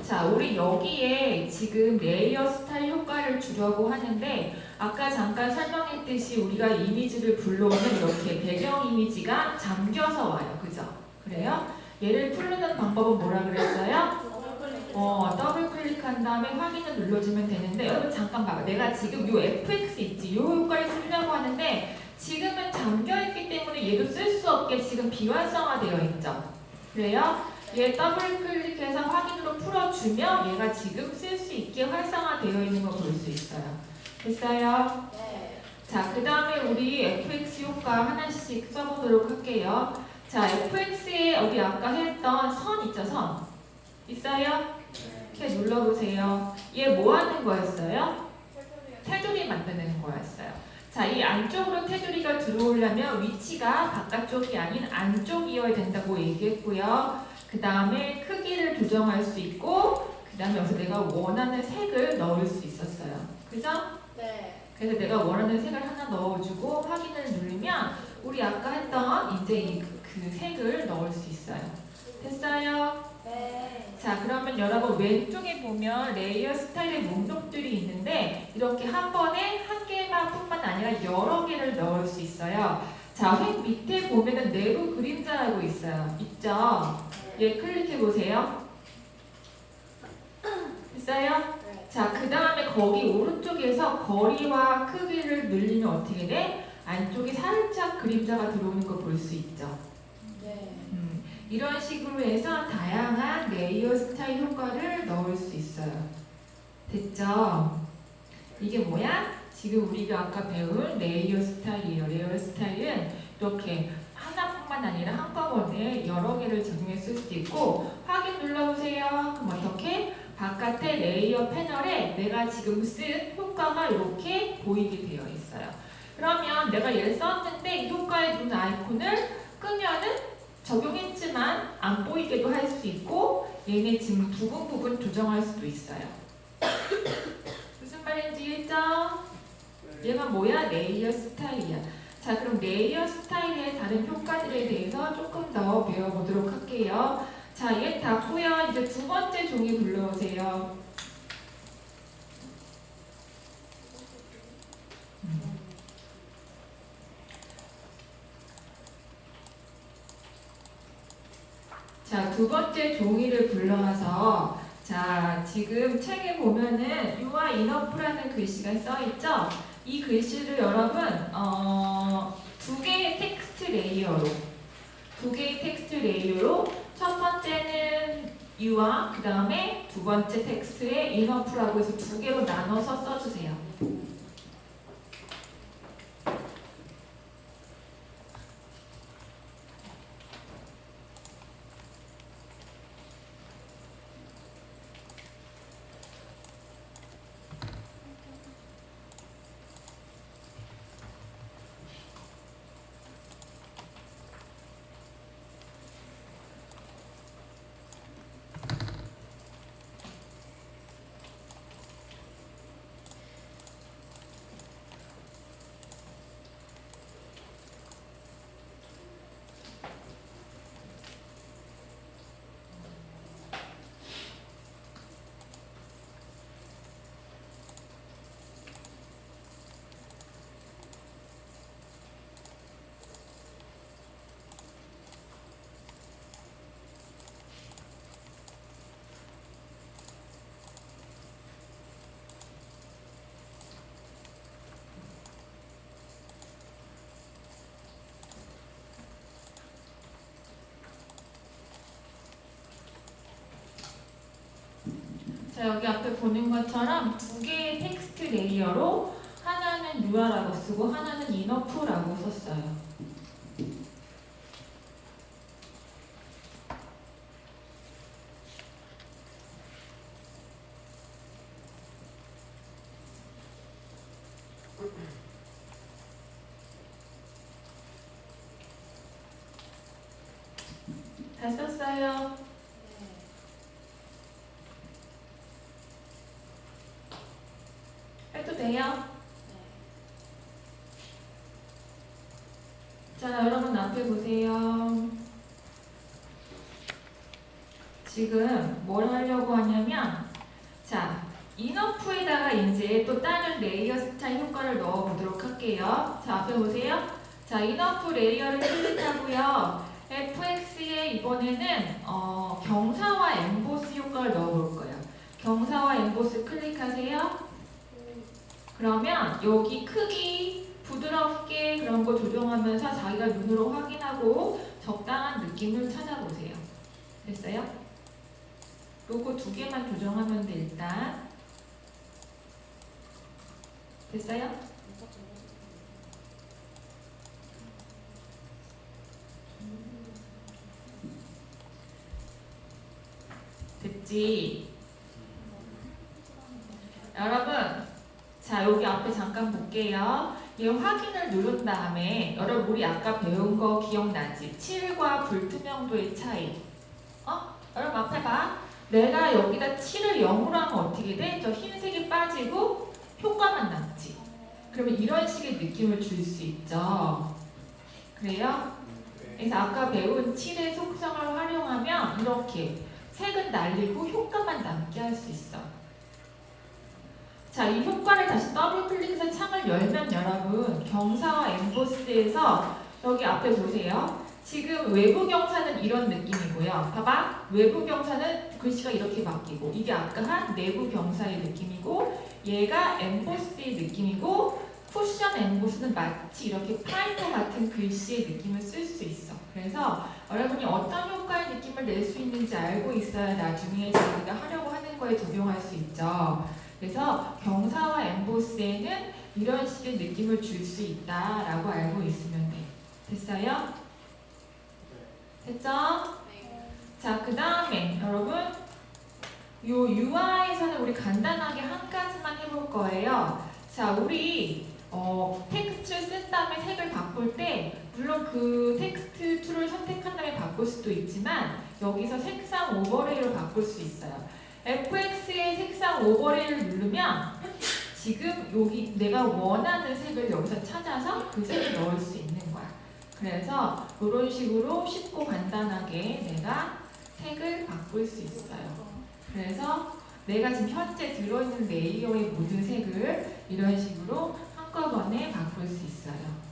자, 우리 여기에 지금 레이어 스타일 효과를 주려고 하는데 아까 잠깐 설명했듯이 우리가 이미지를 불러오면 이렇게 배경 이미지가 잠겨서 와요. 그죠? 그래요? 얘를 풀는 방법은 뭐라 그랬어요? 어, 더블 클릭한 다음에 확인을 눌러주면 되는데 여러분 잠깐 봐봐. 내가 지금 요 FX 있지? 요 효과를 쓰려고 하는데 지금은 잠겨있기 때문에 얘도 쓸 수 없게 지금 비활성화되어 있죠. 그래요? 얘 더블 클릭해서 확인으로 풀어주면 얘가 지금 쓸 수 있게 활성화되어 있는 거볼수 있어요. 됐어요? 자, 그 다음에 우리 fx 효과 하나씩 써보도록 할게요. 자, fx에 우리 아까 했던 선 있죠, 선. 있어요? 이렇게 눌러보세요. 얘 뭐 하는 거였어요? 테두리 만드는 거였어요. 자, 이 안쪽으로 테두리가 들어오려면 위치가 바깥쪽이 아닌 안쪽이어야 된다고 얘기했고요. 그 다음에 크기를 조정할 수 있고, 그 다음에 여기서 내가 원하는 색을 넣을 수 있었어요. 그죠? 그래서 내가 원하는 색을 하나 넣어주고 확인을 누르면 우리 아까 했던 이제 이 그 색을 넣을 수 있어요. 됐어요? 자 그러면 여러분 왼쪽에 보면 레이어 스타일의 목록들이 있는데 이렇게 한 번에 한 개만 뿐만 아니라 여러 개를 넣을 수 있어요. 자, 맨 밑에 보면은 내부 그림자라고 있어요. 있죠? 얘 클릭해 보세요. 있어요? 자, 그 다음에 거기 오른쪽에서 거리와 크기를 늘리면 어떻게 돼? 안쪽에 살짝 그림자가 들어오는 거 볼 수 있죠. 음, 이런 식으로 해서 다양한 레이어 스타일 효과를 넣을 수 있어요. 됐죠? 이게 뭐야? 지금 우리가 아까 배운 레이어 스타일이에요. 레이어 스타일은 이렇게 하나뿐만 아니라 한꺼번에 여러 개를 적용해 쓸 수도 있고 확인 눌러보세요. 그럼 어떻게? 바깥에 레이어 패널에 내가 지금 쓴 효과가 이렇게 보이게 되어 있어요. 그러면 내가 얘를 썼는데 이 효과에 눈 아이콘을 끄면은 적용했지만 안 보이게도 할 수 있고 얘네 지금 부분 부분 조정할 수도 있어요. 무슨 말인지 이해했죠? 얘가 뭐야? 레이어 스타일이야. 자, 그럼 레이어 스타일의 다른 효과들에 대해서 조금 더 배워보도록 할게요. 자, 얘 닫고요. 이제 두 번째 종이 불러오세요. 자, 두 번째 종이를 불러와서 자, 지금 책에 보면은 유아 이너프라는 글씨가 써 있죠? 이 글씨를 여러분 어, 두 개의 텍스트 레이어로 두 개의 텍스트 레이어로 첫 번째는 유아 그 다음에 두 번째 텍스트에 이너프라고 해서 두 개로 나눠서 써주세요. 자 여기 앞에 보는 것처럼 두 개의 텍스트 레이어로 하나는 유아라고 쓰고 하나는 이너프라고 썼어요. 다 썼어요. 해도 돼요? 자, 여러분 앞에 보세요. 지금 뭘 하려고 하냐면 이제 또 다른 레이어 스타일 효과를 넣어보도록 할게요. 자, 앞에 보세요. 자, 인어프 레이어를 클릭하고요. FX에 이번에는 어, 경사와 엠보스 효과를 넣어볼 거예요. 경사와 엠보스 클릭하세요. 그러면 여기 크기 부드럽게 그런 거 조정하면서 자기가 눈으로 확인하고 적당한 느낌을 찾아보세요. 됐어요? 요거 두 개만 조정하면 돼 일단. 됐어요? 됐지? 여러분, 자 여기 앞에 잠깐 볼게요. 얘 확인을 누른 다음에 여러분 우리 아까 배운 거 기억나지? 7과 불투명도의 차이. 어? 여러분 앞에 봐. 내가 여기다 7을 0으로 하면 어떻게 돼? 저 흰색이 빠지고 효과만 남지. 그러면 이런 식의 느낌을 줄 수 있죠. 그래요? 그래서 아까 배운 7의 속성을 활용하면 이렇게 색은 날리고 효과만 남게 할 수 있어. 자, 이 효과를 다시 더블 클릭해서 창을 열면 여러분 경사와 엠보스에서 여기 앞에 보세요. 지금 외부 경사는 이런 느낌이고요. 봐봐. 외부 경사는 글씨가 이렇게 바뀌고 이게 아까 한 내부 경사의 느낌이고 얘가 엠보스의 느낌이고 쿠션 엠보스는 마치 이렇게 파이터 같은 글씨의 느낌을 쓸 수 있어. 그래서 여러분이 어떤 효과의 느낌을 낼 수 있는지 알고 있어야 나중에 자기가 하려고 하는 거에 적용할 수 있죠. 그래서 경사와 엠보스에는 이런 식의 느낌을 줄 수 있다라고 알고 있으면 돼. 됐어요? 됐죠? 자, 그 다음에 여러분 요 UI에서는 우리 간단하게 한 가지만 해볼 거예요. 자, 우리 어, 텍스트를 쓴 다음에 색을 바꿀 때 물론 그 텍스트 툴을 선택한 다음에 바꿀 수도 있지만 여기서 색상 오버레이로 바꿀 수 있어요. FX의 색상 오버레이를 누르면 지금 여기 내가 원하는 색을 여기서 찾아서 그 색을 넣을 수 있는 거야. 그래서 이런 식으로 쉽고 간단하게 내가 색을 바꿀 수 있어요. 그래서 내가 지금 현재 들어있는 레이어의 모든 색을 이런 식으로 한꺼번에 바꿀 수 있어요.